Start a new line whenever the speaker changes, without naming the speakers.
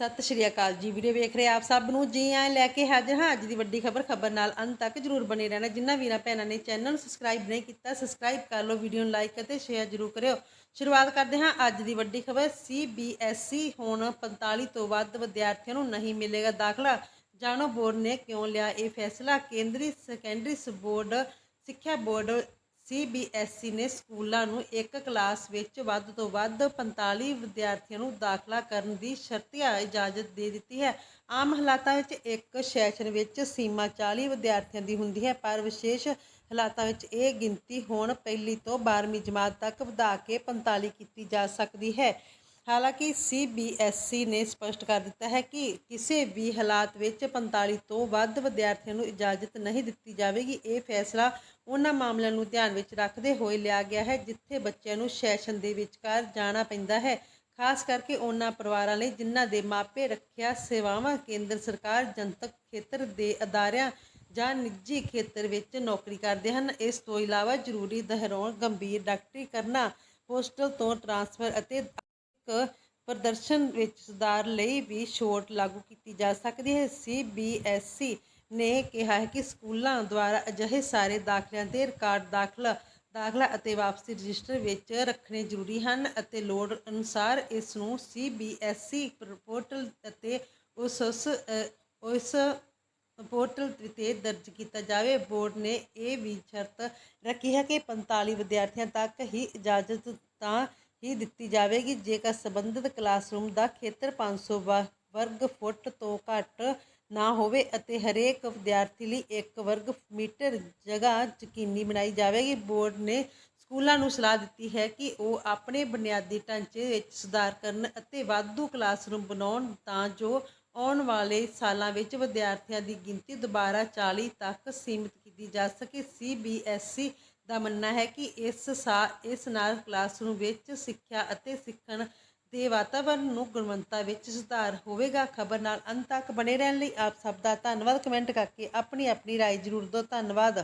ਸਤਿ ਸ਼੍ਰੀ ਅਕਾਲ ਜੀ। ਵੀਡੀਓ ਵੇਖ ਰਹੇ ਆਪ ਸਭ ਨੂੰ? ਜੀ ਆਏ ਲੈ ਕੇ ਹਾਜ਼ਰ ਹਾਂ। ਅੱਜ ਦੀ ਵੱਡੀ ਖਬਰ ਖਬਰ ਨਾਲ ਅੰਤ ਤੱਕ ਜਰੂਰ ਬਣੇ ਰਹਿਣਾ। ਜਿੰਨਾ ਵੀਰਾਂ ਭੈਣਾਂ ਨੇ ਚੈਨਲ ਨੂੰ ਸਬਸਕ੍ਰਾਈਬ ਨਹੀਂ ਕੀਤਾ, ਸਬਸਕ੍ਰਾਈਬ ਕਰ ਲਓ, ਵੀਡੀਓ ਨੂੰ ਲਾਈਕ ਅਤੇ ਸ਼ੇਅਰ ਜਰੂਰ ਕਰਿਓ। ਸ਼ੁਰੂਆਤ ਕਰਦੇ ਹਾਂ ਅੱਜ ਦੀ ਵੱਡੀ ਖਬਰ। CBSE ਹੁਣ 45 ਤੋਂ ਵੱਧ ਵਿਦਿਆਰਥੀਆਂ ਨੂੰ ਨਹੀਂ ਮਿਲੇਗਾ ਦਾਖਲਾ। ਜਾਣੋ ਬੋਰਡ ਨੇ ਕਿਉਂ ਲਿਆ ਇਹ ਫੈਸਲਾ? ਕੇਂਦਰੀ ਸੈਕੰਡਰੀ ਬੋਰਡ, ਸਿੱਖਿਆ ਬੋਰਡ CBSE ਨੇ ਸਕੂਲਾਂ ਨੂੰ ਇੱਕ ਕਲਾਸ ਵਿੱਚ ਵੱਧ ਤੋਂ ਵੱਧ 45 ਵਿਦਿਆਰਥੀਆਂ ਨੂੰ ਦਾਖਲਾ ਕਰਨ ਦੀ ਸ਼ਰਤੀਆ ਇਜਾਜ਼ਤ ਦੇ ਦਿੱਤੀ ਹੈ। ਆਮ ਹਾਲਾਤਾਂ ਵਿੱਚ ਇੱਕ ਸੈਸ਼ਨ ਵਿੱਚ ਸੀਮਾ 40 ਵਿਦਿਆਰਥੀਆਂ ਦੀ ਹੁੰਦੀ ਹੈ, ਪਰ ਵਿਸ਼ੇਸ਼ ਹਾਲਾਤਾਂ ਵਿੱਚ ਇਹ ਗਿਣਤੀ ਹੁਣ ਪਹਿਲੀ ਤੋਂ 12ਵੀਂ ਜਮਾਤ ਤੱਕ ਵਧਾ ਕੇ 45 ਕੀਤੀ ਜਾ ਸਕਦੀ ਹੈ। ਹਾਲਾਂਕਿ CBSE ਨੇ ਸਪਸ਼ਟ ਕਰ ਦਿੱਤਾ ਹੈ ਕਿ ਕਿਸੇ ਵੀ ਹਾਲਾਤ ਵਿੱਚ 45 ਤੋਂ ਵੱਧ ਵਿਦਿਆਰਥੀਆਂ ਨੂੰ ਇਜਾਜ਼ਤ ਨਹੀਂ ਦਿੱਤੀ ਜਾਵੇਗੀ। ਇਹ ਫੈਸਲਾ ਉਹਨਾਂ ਮਾਮਲਿਆਂ ਨੂੰ ਧਿਆਨ ਵਿੱਚ ਰੱਖਦੇ ਹੋਏ ਲਿਆ ਗਿਆ ਹੈ, ਜਿੱਥੇ ਬੱਚਿਆਂ ਨੂੰ ਸੈਸ਼ਨ ਦੇ ਵਿਚਕਾਰ ਜਾਣਾ ਪੈਂਦਾ ਹੈ। ਖਾਸ ਕਰਕੇ ਉਹਨਾਂ ਪਰਿਵਾਰਾਂ ਲਈ ਜਿਨ੍ਹਾਂ ਦੇ ਮਾਪੇ ਰੱਖਿਆ ਸੇਵਾਵਾਂ ਕੇਂਦਰ ਸਰਕਾਰ ਜਨਤਕ ਖੇਤਰ ਦੇ ਅਦਾਰਿਆਂ ਜਾਂ ਨਿੱਜੀ ਖੇਤਰ ਵਿੱਚ ਨੌਕਰੀ ਕਰਦੇ ਹਨ। ਇਸ ਤੋਂ ਇਲਾਵਾ ਜ਼ਰੂਰੀ ਦੁਹਰਾਉਣ, ਗੰਭੀਰ ਡਾਕਟਰੀ ਕਰਨਾ, ਹੋਸਟਲ ਤੋਂ ਟਰਾਂਸਫਰ ਅਤੇ ਪ੍ਰਦਰਸ਼ਨ ਵਿੱਚ ਸੁਧਾਰ ਲਈ ਵੀ ਛੋਟ ਲਾਗੂ ਕੀਤੀ ਜਾ ਸਕਦੀ ਹੈ। CBSE ਨੇ ਕਿਹਾ ਹੈ ਕਿ ਸਕੂਲਾਂ ਦੁਆਰਾ ਅਜਿਹੇ ਸਾਰੇ ਦਾਖਲਿਆਂ ਦੇ ਰਿਕਾਰਡ ਦਾਖਲਾ ਦਾਖਲਾ ਅਤੇ ਵਾਪਸੀ ਰਜਿਸਟਰ ਵਿੱਚ ਰੱਖਣੇ ਜ਼ਰੂਰੀ ਹਨ ਅਤੇ ਲੋੜ ਅਨੁਸਾਰ ਇਸ ਨੂੰ CBSE ਪੋਰਟਲ ਅਤੇ ਉਸ ਉਸ ਪੋਰਟਲ ਤੇ ਦਰਜ ਕੀਤਾ ਜਾਵੇ। ਬੋਰਡ ਨੇ ਇਹ ਵੀ ਸ਼ਰਤ ਰੱਖੀ ਹੈ ਕਿ 45 ਵਿਦਿਆਰਥੀਆਂ ਤੱਕ ਹੀ ਇਜਾਜ਼ਤ ਤਾਂ ਹੀ ਦਿੱਤੀ ਜਾਵੇਗੀ, ਜੇਕਰ ਸੰਬੰਧਿਤ ਕਲਾਸਰੂਮ ਦਾ ਖੇਤਰ 500 ਵ- ਵਰਗ ਫੁੱਟ ਤੋਂ ਘੱਟ ਨਾ ਹੋਵੇ ਅਤੇ ਹਰੇਕ ਵਿਦਿਆਰਥੀ ਲਈ 1 ਵਰਗ ਮੀਟਰ ਜਗ੍ਹਾ ਯਕੀਨੀ ਬਣਾਈ ਜਾਵੇਗੀ। ਬੋਰਡ ਨੇ ਸਕੂਲਾਂ ਨੂੰ ਸਲਾਹ ਦਿੱਤੀ ਹੈ ਕਿ ਉਹ ਆਪਣੇ ਬੁਨਿਆਦੀ ਢਾਂਚੇ ਵਿੱਚ ਸੁਧਾਰ ਕਰਨ ਅਤੇ ਵਾਧੂ ਕਲਾਸਰੂਮ ਬਣਾਉਣ ਤਾਂ ਜੋ ਆਉਣ ਵਾਲੇ ਸਾਲਾਂ ਵਿੱਚ ਵਿਦਿਆਰਥੀਆਂ ਦੀ ਗਿਣਤੀ ਦੁਬਾਰਾ 40 ਤੱਕ ਸੀਮਿਤ ਕੀਤੀ ਜਾ ਸਕੇ। CBSE ਦਾ ਮੰਨਣਾ ਹੈ ਕਿ ਇਸ ਸਾ, ਇਸ ਨਾਲ ਕਲਾਸਰੂਮ ਵਿੱਚ ਸਿੱਖਿਆ ਅਤੇ ਸਿੱਖਣ ਦੇ ਵਾਤਾਵਰਣ ਨੂੰ ਗੁਣਵੱਤਾ ਵਿੱਚ ਸੁਧਾਰ ਹੋਵੇਗਾ ਖਬਰ ਨਾਲ ਅੰਤ ਤੱਕ ਬਣੇ ਰਹਿਣ ਲਈ ਆਪ ਸਭ ਦਾ ਧੰਨਵਾਦ ਕਮੈਂਟ ਕਰਕੇ ਆਪਣੀ ਆਪਣੀ رائے ਜ਼ਰੂਰ ਦਿਓ ਧੰਨਵਾਦ